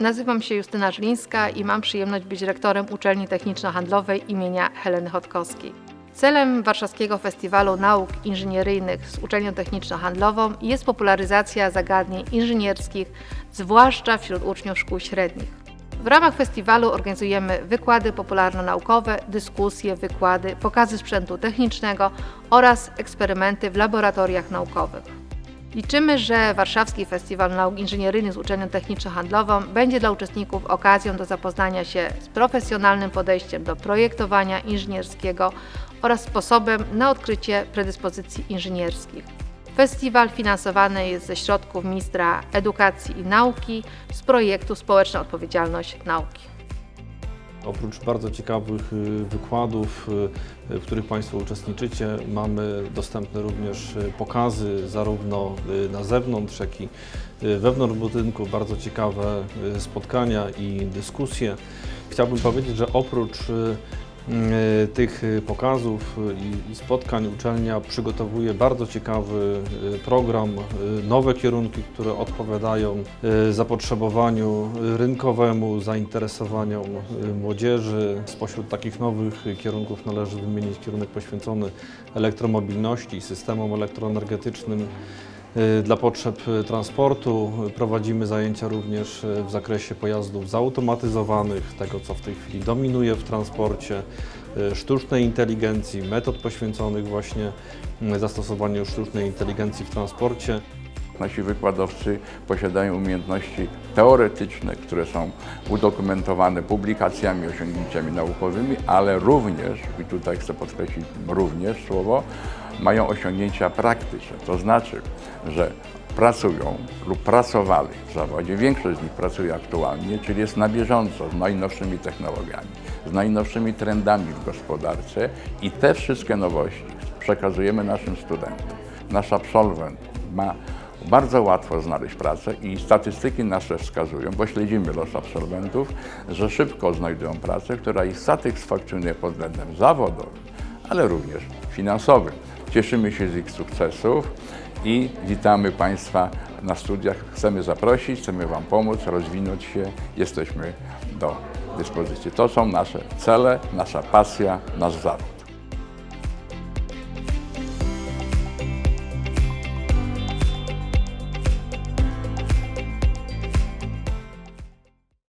Nazywam się Justyna Żlińska i mam przyjemność być rektorem Uczelni Techniczno-Handlowej imienia Heleny Chodkowskiej. Celem Warszawskiego Festiwalu Nauk Inżynieryjnych z Uczelnią Techniczno-Handlową jest popularyzacja zagadnień inżynierskich, zwłaszcza wśród uczniów szkół średnich. W ramach festiwalu organizujemy wykłady popularno-naukowe, dyskusje, wykłady, pokazy sprzętu technicznego oraz eksperymenty w laboratoriach naukowych. Liczymy, że Warszawski Festiwal Nauk Inżynieryjnych z Uczelnią Techniczno-Handlową będzie dla uczestników okazją do zapoznania się z profesjonalnym podejściem do projektowania inżynierskiego oraz sposobem na odkrycie predyspozycji inżynierskich. Festiwal finansowany jest ze środków Ministra Edukacji i Nauki z projektu Społeczna Odpowiedzialność Nauki. Oprócz bardzo ciekawych y, wykładów, y, w których Państwo uczestniczycie, mamy dostępne również y, pokazy zarówno y, na zewnątrz, jak i y, wewnątrz budynku, bardzo ciekawe y, spotkania i dyskusje. Chciałbym powiedzieć, że oprócz y, y, tych y, pokazów y, i- spotkań uczelnia przygotowuje bardzo ciekawy program, nowe kierunki, które odpowiadają zapotrzebowaniu rynkowemu, zainteresowaniom młodzieży. Spośród takich nowych kierunków należy wymienić kierunek poświęcony elektromobilności i systemom elektroenergetycznym. Y, Dla potrzeb y, transportu prowadzimy zajęcia również y, w zakresie pojazdów zautomatyzowanych, tego co w tej chwili dominuje w transporcie, sztucznej inteligencji, metod poświęconych właśnie zastosowaniu sztucznej inteligencji w transporcie. Nasi wykładowcy posiadają umiejętności teoretyczne, które są udokumentowane publikacjami, osiągnięciami naukowymi, ale również, i tutaj chcę podkreślić również słowo, mają osiągnięcia praktyczne. To znaczy, że pracują lub pracowali w zawodzie, większość z nich pracuje aktualnie, czyli jest na bieżąco z najnowszymi technologiami, z najnowszymi trendami w gospodarce i te wszystkie nowości przekazujemy naszym studentom. Nasz absolwent ma bardzo łatwo znaleźć pracę i statystyki nasze wskazują, bo śledzimy los absolwentów, że szybko znajdują pracę, która ich satysfakcjonuje pod względem zawodowym, ale również finansowym. Cieszymy się z ich sukcesów i witamy Państwa na studiach. Chcemy zaprosić, chcemy Wam pomóc, rozwinąć się. Jesteśmy do dyspozycji. To są nasze cele, nasza pasja, nasz zawód.